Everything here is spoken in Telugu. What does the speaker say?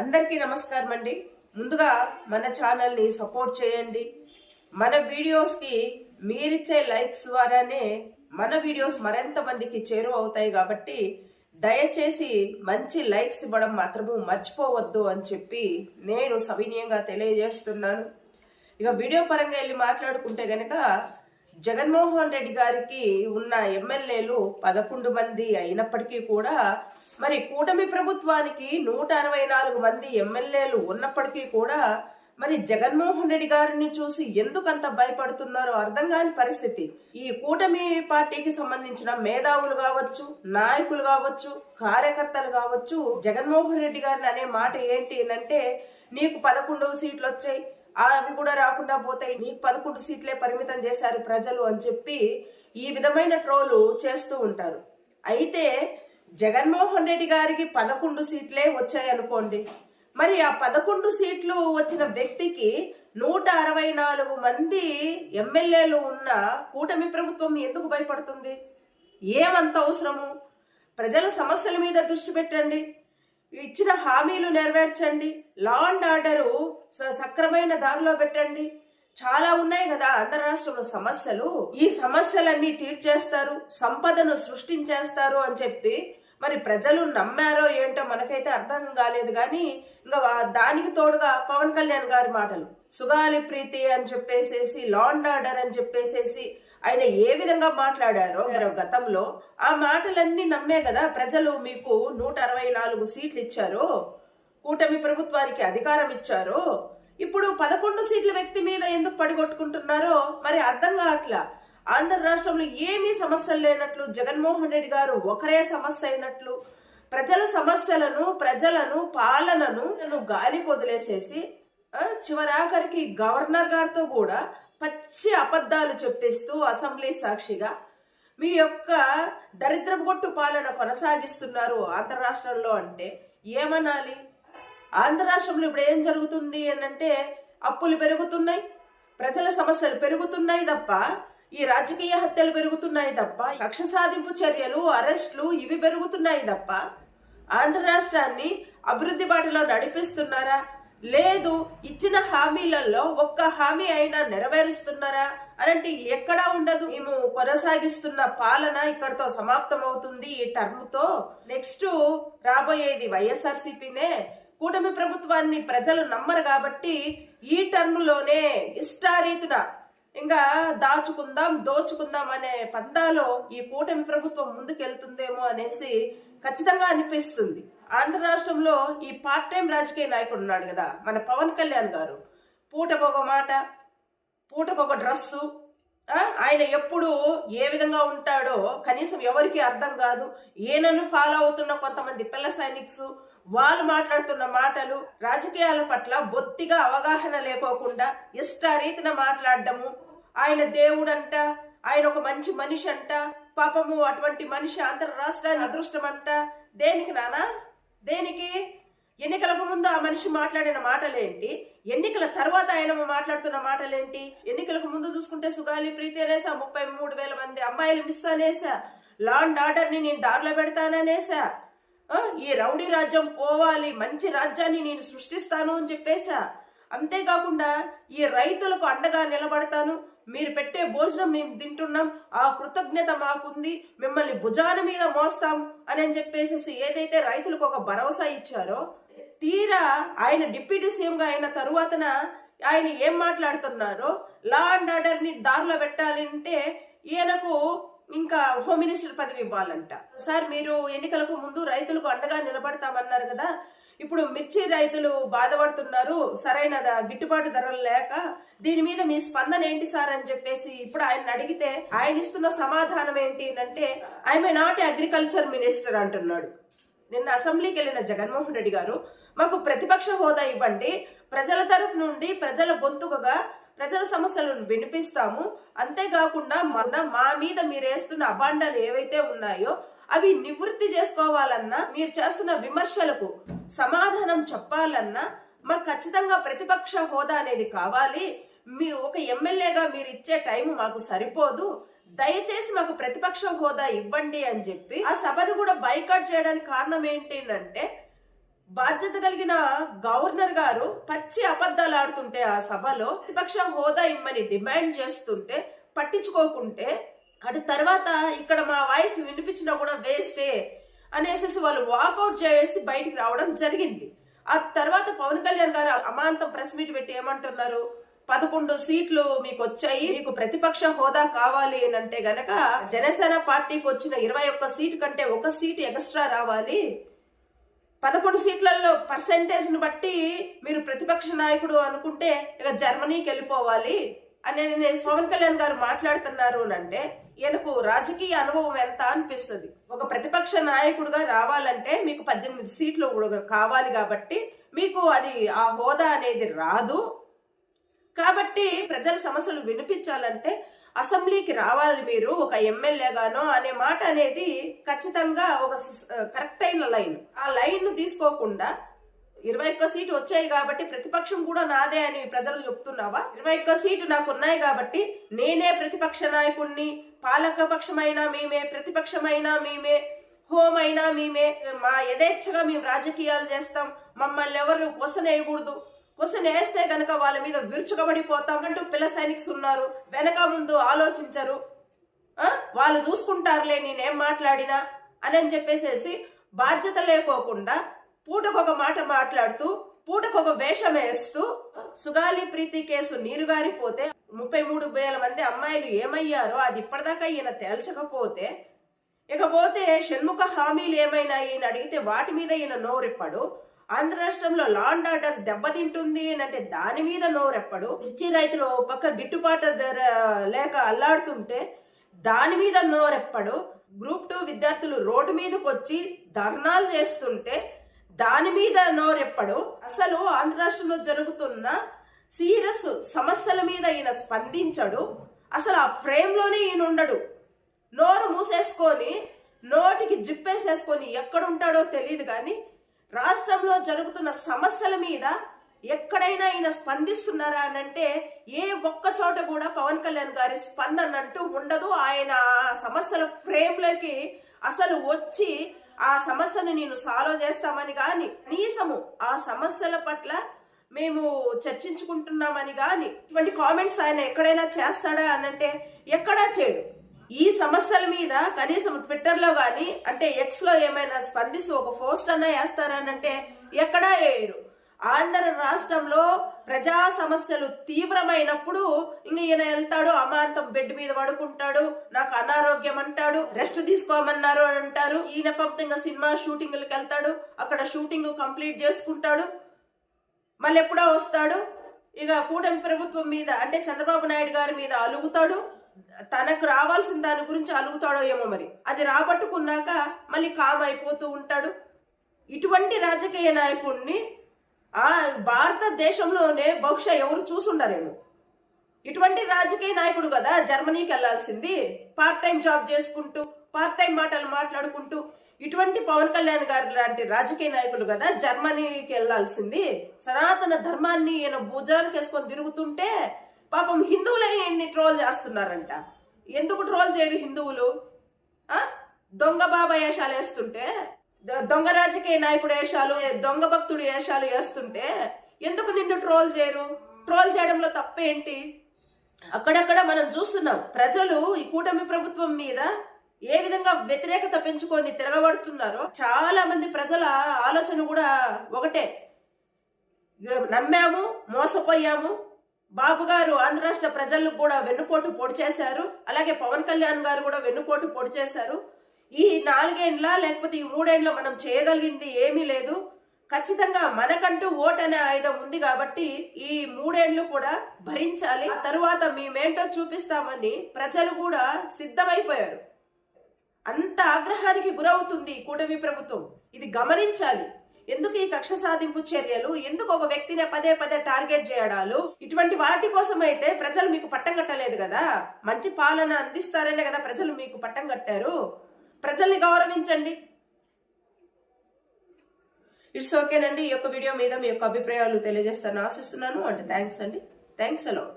అందరికీ నమస్కారం అండి ముందుగా మన ఛానల్ని సపోర్ట్ చేయండి. మన వీడియోస్కి మీరిచ్చే లైక్స్ ద్వారానే మన వీడియోస్ మరింత మందికి చేరువ అవుతాయి కాబట్టి దయచేసి మంచి లైక్స్ ఇవ్వడం మాత్రము మర్చిపోవద్దు అని చెప్పి నేను సవినీయంగా తెలియజేస్తున్నాను. ఇక వీడియో పరంగా వెళ్ళి మాట్లాడుకుంటే గనక జగన్మోహన్ రెడ్డి గారికి ఉన్న ఎమ్మెల్యేలు పదకొండు మంది అయినప్పటికీ కూడా మరి కూటమి ప్రభుత్వానికి నూట అరవై నాలుగు మంది ఎమ్మెల్యేలు ఉన్నప్పటికీ కూడా మరి జగన్మోహన్ రెడ్డి గారిని చూసి ఎందుకంత భయపడుతున్నారో అర్థం కాని పరిస్థితి. ఈ కూటమి పార్టీకి సంబంధించిన మేధావులు కావచ్చు నాయకులు కావచ్చు కార్యకర్తలు కావచ్చు జగన్మోహన్ రెడ్డి గారిని అనే మాట ఏంటి అంటే నీకు పదకొండవ సీట్లు వచ్చాయి అవి కూడా రాకుండా పోతాయి నీకు పదకొండు సీట్లే పరిమితం చేశారు ప్రజలు అని చెప్పి ఈ విధమైన ట్రోలు చేస్తూ ఉంటారు. అయితే జగన్మోహన్ రెడ్డి గారికి పదకొండు సీట్లే వచ్చాయనుకోండి. మరి ఆ పదకొండు సీట్లు వచ్చిన వ్యక్తికి నూట అరవై నాలుగు మంది ఎమ్మెల్యేలు ఉన్న కూటమి ప్రభుత్వం ఎందుకు భయపడుతుంది? ఏమంత అవసరము? ప్రజల సమస్యల మీద దృష్టి పెట్టండి. ఇచ్చిన హామీలు నెరవేర్చండి. లా అండ్ ఆర్డరు స- సక్రమైన దారిలో పెట్టండి. చాలా ఉన్నాయి కదా ఆంధ్ర రాష్ట్రంలో సమస్యలు. ఈ సమస్యలన్నీ తీర్చేస్తారు సంపదను సృష్టించేస్తారు అని చెప్పి మరి ప్రజలు నమ్మారో ఏంటో మనకైతే అర్థం కాలేదు కానీ ఇంకా దానికి తోడుగా పవన్ కళ్యాణ్ గారి మాటలు. సుగాలి ప్రీతి అని చెప్పేసేసి లా అండ్ ఆర్డర్ అని చెప్పేసేసి ఆయన ఏ విధంగా మాట్లాడారో గతంలో ఆ మాటలన్నీ నమ్మే కదా ప్రజలు మీకు నూట అరవై నాలుగు సీట్లు ఇచ్చారు కూటమి ప్రభుత్వానికి అధికారం ఇచ్చారు ఇప్పుడు పదకొండు సీట్ల వ్యక్తి మీద ఎందుకు పడిగొట్టుకుంటున్నారో మరి అర్థం కావట్లా. ఆంధ్ర రాష్ట్రంలో ఏమీ సమస్యలు లేనట్లు జగన్మోహన్ రెడ్డి గారు ఒకరే సమస్య అయినట్లు ప్రజల సమస్యలను ప్రజలను పాలనను నన్ను గాలి వదిలేసేసి చివరాఖరికి గవర్నర్ గారితో కూడా పచ్చి అబద్ధాలు చెప్పేస్తూ అసెంబ్లీ సాక్షిగా మీ యొక్క దరిద్రపు కొట్టు పాలన కొనసాగిస్తున్నారు ఆంధ్ర రాష్ట్రంలో అంటే ఏమనాలి? ఆంధ్ర రాష్ట్రంలో ఇప్పుడు ఏం జరుగుతుంది అని అంటే అప్పులు పెరుగుతున్నాయి ప్రజల సమస్యలు పెరుగుతున్నాయి తప్ప ఈ రాజకీయ హత్యలు పెరుగుతున్నాయి తప్ప కక్ష సాధింపు చర్యలు అరెస్టులు ఇవి పెరుగుతున్నాయి తప్ప ఆంధ్ర రాష్ట్రాన్ని అభివృద్ధి బాటలో నడిపిస్తున్నారా? లేదు ఇచ్చిన హామీలలో ఒక్క హామీ అయినా నెరవేరుస్తున్నారా? అనంటే ఎక్కడా ఉండదు. మేము కొనసాగిస్తున్న పాలన ఇక్కడతో సమాప్తం అవుతుంది ఈ టర్మ్తో. నెక్స్ట్ రాబోయేది వైఎస్ఆర్సీపీనే. కూటమి ప్రభుత్వాన్ని ప్రజలు నమ్మరు కాబట్టి ఈ టర్మ్లోనే ఇష్టారీతున ఇంకా దాచుకుందాం దోచుకుందాం అనే పందాలో ఈ కూటమి ప్రభుత్వం ముందుకెళ్తుందేమో అనేసి ఖచ్చితంగా అనిపిస్తుంది. ఆంధ్ర రాష్ట్రంలో ఈ పార్ట్ టైం రాజకీయ నాయకుడు ఉన్నాడు కదా మన పవన్ కళ్యాణ్ గారు. పూటకొక మాట పూటకొక డ్రస్సు ఆయన ఎప్పుడు ఏ విధంగా ఉంటాడో కనీసం ఎవరికి అర్థం కాదు. ఈయనను ఫాలో అవుతున్న కొంతమంది పిల్ల సైనిక్స్ వాళ్ళు మాట్లాడుతున్న మాటలు రాజకీయాల పట్ల బొత్తిగా అవగాహన లేకోకుండా ఇష్టారీతిన మాట్లాడడము. ఆయన దేవుడంట ఆయన ఒక మంచి మనిషి అంట పాపము అటువంటి మనిషి ఆంధ్ర రాష్ట్రాన్ని అదృష్టం అంట దేనికి నానా? దేనికి? ఎన్నికలకు ముందు ఆ మనిషి మాట్లాడిన మాటలేంటి? ఎన్నికల తర్వాత ఆయన మాట్లాడుతున్న మాటలేంటి? ఎన్నికలకు ముందు చూసుకుంటే సుగాలి ప్రీతి అనేసా ముప్పై మూడు వేల మంది అమ్మాయిలు మిస్ అనేసా. లా అండ్ నేను దారిలో పెడతాననేసా. ఈ రౌడీ రాజ్యం పోవాలి మంచి రాజ్యాన్ని నేను సృష్టిస్తాను అని చెప్పేసా అంతేకాకుండా ఈ రైతులకు అండగా నిలబడతాను. మీరు పెట్టే భోజనం మేము తింటున్నాం. ఆ కృతజ్ఞత మాకుంది. మిమ్మల్ని భుజాన మీద మోస్తాం అని అని చెప్పేసి ఏదైతే రైతులకు ఒక భరోసా ఇచ్చారో తీరా ఆయన డిప్యూటీ సీఎంగా అయిన తరువాతన ఆయన ఏం మాట్లాడుతున్నారో లా అండ్ ఆర్డర్ని దారిలో పెట్టాలి అంటే ఈయనకు ఇంకా హోమ్ మినిస్టర్ పదవి ఇవ్వాలంట. సార్ మీరు ఎన్నికలకు ముందు రైతులకు అండగా నిలబడతామన్నారు కదా ఇప్పుడు మిర్చి రైతులు బాధపడుతున్నారు సరైన గిట్టుబాటు ధరలు లేక దీని మీద మీ స్పందన ఏంటి సార్ అని చెప్పేసి ఇప్పుడు ఆయన అడిగితే ఆయన ఇస్తున్న సమాధానం ఏంటి అంటే ఐఎమ్ నాట్ అగ్రికల్చర్ మినిస్టర్ అంటున్నాడు. నిన్న అసెంబ్లీకి వెళ్ళిన జగన్మోహన్ రెడ్డి గారు మాకు ప్రతిపక్ష హోదా ఇవ్వండి ప్రజల తరపు నుండి ప్రజల గొంతుకగా ప్రజల సమస్యలను వినిపిస్తాము. అంతేకాకుండా మన మా మీద మీరు వేస్తున్న ఏవైతే ఉన్నాయో అవి నివృత్తి చేసుకోవాలన్నా మీరు చేస్తున్న విమర్శలకు సమాధానం చెప్పాలన్నా మరి ఖచ్చితంగా ప్రతిపక్ష హోదా అనేది కావాలి. మీ ఒక ఎమ్మెల్యేగా మీరు ఇచ్చే టైం మాకు సరిపోదు. దయచేసి మాకు ప్రతిపక్ష హోదా ఇవ్వండి అని చెప్పి ఆ సభను కూడా బైకాట్ చేయడానికి కారణం ఏంటి అంటే బాధ్యత కలిగిన గవర్నర్ గారు పచ్చి అబద్ధాలు ఆడుతుంటే ఆ సభలో ప్రతిపక్ష హోదా ఇమ్మని డిమాండ్ చేస్తుంటే పట్టించుకోకుంటే అటు తర్వాత ఇక్కడ మా వాయిస్ వినిపించినా కూడా వేస్టే అనేసి వాళ్ళు వాకౌట్ చేసి బయటికి రావడం జరిగింది. ఆ తర్వాత పవన్ కళ్యాణ్ గారు అమాంతం ప్రెస్ మీట్ పెట్టి ఏమంటున్నారు? పదకొండు సీట్లు మీకు వచ్చాయి మీకు ప్రతిపక్ష హోదా కావాలి అని అంటే గనక జనసేన పార్టీకి వచ్చిన ఇరవై ఒక్క సీటు కంటే ఒక సీటు ఎక్స్ట్రా రావాలి. పదకొండు సీట్లలో పర్సంటేజ్ను బట్టి మీరు ప్రతిపక్ష నాయకుడు అనుకుంటే ఇక జర్మనీకి వెళ్ళిపోవాలి అని పవన్ కళ్యాణ్ గారు మాట్లాడుతున్నారు అని అంటే ఈయనకు రాజకీయ అనుభవం ఎంత అనిపిస్తుంది? ఒక ప్రతిపక్ష నాయకుడుగా రావాలంటే మీకు పద్దెనిమిది సీట్లు కూడా కావాలి కాబట్టి మీకు అది ఆ హోదా అనేది రాదు. కాబట్టి ప్రజల సమస్యలు వినిపించాలంటే అసెంబ్లీకి రావాలి మీరు ఒక ఎమ్మెల్యేగానో అనే మాట అనేది ఖచ్చితంగా ఒక కరెక్ట్ అయిన లైన్. ఆ లైన్ తీసుకోకుండా ఇరవై ఒక్క సీటు వచ్చాయి కాబట్టి ప్రతిపక్షం కూడా నాదే అని ప్రజలు చెప్తున్నావా? ఇరవై ఒక్క సీటు నాకు ఉన్నాయి కాబట్టి నేనే ప్రతిపక్ష నాయకుడిని పాలక పక్షమైనా మేమే ప్రతిపక్షమైనా మేమే హోమైనా అయినా మేమే మా యథేచ్ఛగా మేము రాజకీయాలు చేస్తాం మమ్మల్ని ఎవరు క్వశ్చన్ వేయకూడదు క్వశ్చన్ వేస్తే గనక వాళ్ళ మీద విరుచుకబడిపోతాం అంటూ పిల్ల సైనిక్స్ ఉన్నారు. వెనక ముందు ఆలోచించరు. వాళ్ళు చూసుకుంటారులే నేనేం మాట్లాడినా అని అని చెప్పేసేసి బాధ్యత లేకోకుండా పూటకొక మాట మాట్లాడుతూ పూటకొక వేషం వేస్తూ సుగాలి ప్రీతి కేసు నీరుగారిపోతే ముప్పై మూడు వేల మంది అమ్మాయిలు ఏమయ్యారో అది ఇప్పటిదాకా ఈయన తేల్చకపోతే ఇకపోతే షణ్ముఖ హామీలు ఏమైనా అని అడిగితే వాటి మీద ఈయన నోరిప్పడు. ఆంధ్ర రాష్ట్రంలో లాండ్ ఆర్డర్ దెబ్బతింటుంది అని అంటే దాని మీద నోరెప్పడు. మిర్చి రైతులు ఓ పక్క గిట్టుబాటు ధర లేక అల్లాడుతుంటే దాని మీద నోరెప్పడు. గ్రూప్ టూ విద్యార్థులు రోడ్డు మీదకి వచ్చి ధర్నాలు చేస్తుంటే దాని మీద నోరెప్పడు. అసలు ఆంధ్ర రాష్ట్రంలో జరుగుతున్న సీరియస్ సమస్యల మీద ఈయన స్పందించడు. అసలు ఆ ఫ్రేమ్లోనే ఈయన ఉండడు. నోరు మూసేసుకొని నోటికి జిప్పేసేసుకొని ఎక్కడుంటాడో తెలియదు కానీ రాష్ట్రంలో జరుగుతున్న సమస్యల మీద ఎక్కడైనా ఈయన స్పందిస్తున్నారా అని అంటే ఏ ఒక్క చోట కూడా పవన్ కళ్యాణ్ గారి స్పందన అంటూ ఉండదు. ఆయన ఆ సమస్యల ఫ్రేమ్లోకి అసలు వచ్చి ఆ సమస్యను నేను సాల్వ్ చేస్తామని కానీ కనీసము ఆ సమస్యల పట్ల మేము చర్చించుకుంటున్నామని కానీ ఇటువంటి కామెంట్స్ ఆయన ఎక్కడైనా చేస్తాడా అనంటే ఎక్కడా చేయడు. ఈ సమస్యల మీద కనీసం ట్విట్టర్లో కానీ అంటే ఎక్స్లో ఏమైనా స్పందిస్తూ ఒక పోస్ట్ అన్నా వేస్తారనంటే ఎక్కడా వేయరు. ఆంధ్ర రాష్ట్రంలో ప్రజా సమస్యలు తీవ్రమైనప్పుడు ఇంక ఈయన వెళ్తాడు అమాంతం బెడ్ మీద పడుకుంటాడు నాకు అనారోగ్యం అంటాడు రెస్ట్ తీసుకోమన్నారు అని అంటారు. ఈ పంపంగా సినిమా షూటింగ్లకు వెళ్తాడు అక్కడ షూటింగ్ కంప్లీట్ చేసుకుంటాడు మళ్ళీ ఎప్పుడో వస్తాడు. ఇక కూటమి ప్రభుత్వం మీద అంటే చంద్రబాబు నాయుడు గారి మీద అలుగుతాడు. తనకు రావాల్సిన దాని గురించి అలుగుతాడో ఏమో మరి. అది రాబట్టుకున్నాక మళ్ళీ కామ్ అయిపోతూ ఉంటాడు. ఇటువంటి రాజకీయ నాయకుడిని ఆ భారతదేశంలోనే బహుశా ఎవరు చూసుండరేమో. ఇటువంటి రాజకీయ నాయకుడు కదా జర్మనీకి వెళ్ళాల్సింది. పార్ట్ టైం జాబ్ చేసుకుంటూ పార్ట్ టైం మాటలు మాట్లాడుకుంటూ ఇటువంటి పవన్ కళ్యాణ్ గారు లాంటి రాజకీయ నాయకుడు కదా జర్మనీకి వెళ్ళాల్సింది. సనాతన ధర్మాన్ని ఈయన భుజానికి వేసుకొని తిరుగుతుంటే పాపం హిందువులే ఎన్ని ట్రోల్ చేస్తున్నారంట. ఎందుకు ట్రోల్ చేయరు హిందువులు? దొంగ బాబా వేషాలు వేస్తుంటే దొంగ రాజకీయ నాయకుడు వేషాలు దొంగ భక్తుడు వేషాలు వేస్తుంటే ఎందుకు నిన్ను ట్రోల్ చేయరు? ట్రోల్ చేయడంలో తప్పేంటి అక్కడక్కడ మనం చూస్తున్నాం ప్రజలు ఈ కూటమి ప్రభుత్వం మీద ఏ విధంగా వ్యతిరేకత పెంచుకొని తిరగబడుతున్నారో చాలా మంది ప్రజల ఆలోచన కూడా ఒకటే. నమ్మాము మోసపోయాము బాబు గారు ఆంధ్ర రాష్ట్ర ప్రజలను కూడా వెన్నుపోటు పొడి చేశారు. అలాగే పవన్ కళ్యాణ్ గారు కూడా వెన్నుపోటు పొడి చేశారు. ఈ నాలుగేండ్ల లేకపోతే ఈ మూడేండ్ల మనం చేయగలిగింది ఏమీ లేదు. ఖచ్చితంగా మనకంటూ ఓట్ అనే ఆయుధం ఉంది కాబట్టి ఈ మూడేండ్లు కూడా భరించాలి. ఆ తరువాత మేమేంటో చూపిస్తామని ప్రజలు కూడా సిద్ధమైపోయారు. అంత ఆగ్రహానికి గురవుతుంది కూటమి ప్రభుత్వం. ఇది గమనించాలి. ఎందుకు ఈ కక్ష సాధింపు చర్యలు? ఎందుకు ఒక వ్యక్తిని పదే పదే టార్గెట్ చేయడాలు? ఇటువంటి వాటి కోసం అయితే ప్రజలు మీకు పట్టం కట్టలేదు కదా? మంచి పాలన అందిస్తారనే కదా ప్రజలు మీకు పట్టం కట్టారు? ప్రజల్ని గౌరవించండి. ఇట్స్ ఓకేనండి. ఈ యొక్క వీడియో మీద మీ యొక్క అభిప్రాయాలు తెలియజేస్తాను. ఆశిస్తున్నాను అండ్ థ్యాంక్స్ అండి. థ్యాంక్స్ అలో